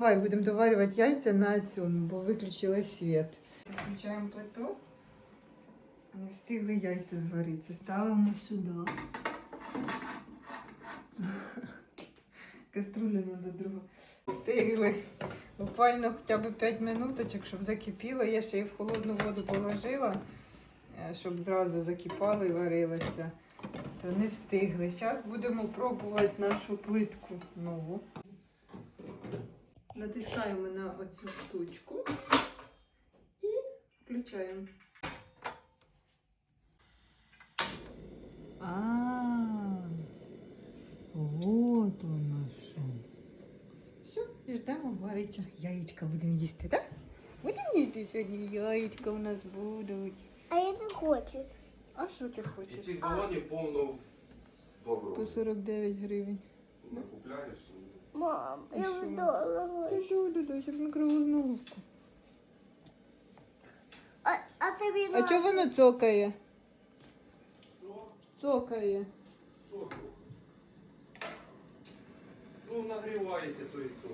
Давай будемо доварювати яйця на цьому, бо виключили світ. Включаємо плиту. Не встигли яйця зваритися. Ставимо сюди. Каструлю треба другу. Встигли. Буквально хоча б 5 минуточок, щоб закипіло. Я ще й в холодну воду положила, е, щоб зразу закипало і варилося. То не встигли. Зараз будемо пробувати нашу плитку нову. Натискаємо на оцю штучку і включаємо. А, вот воно що. Все, і ждемо вариться. Яєчка будемо їсти, так? Будемо їсти сьогодні яєчка у нас будуть. А я не хочу. А що ти І хочеш? цих балонів повно в По Аврорі. 49 гривень. Накупляєш? Мам, І я що? вдома хочу. Люду, щоб мікроволновку. А, а тобі А чого воно цокає? Цокає. Що? Ну, нагріваєте то і то.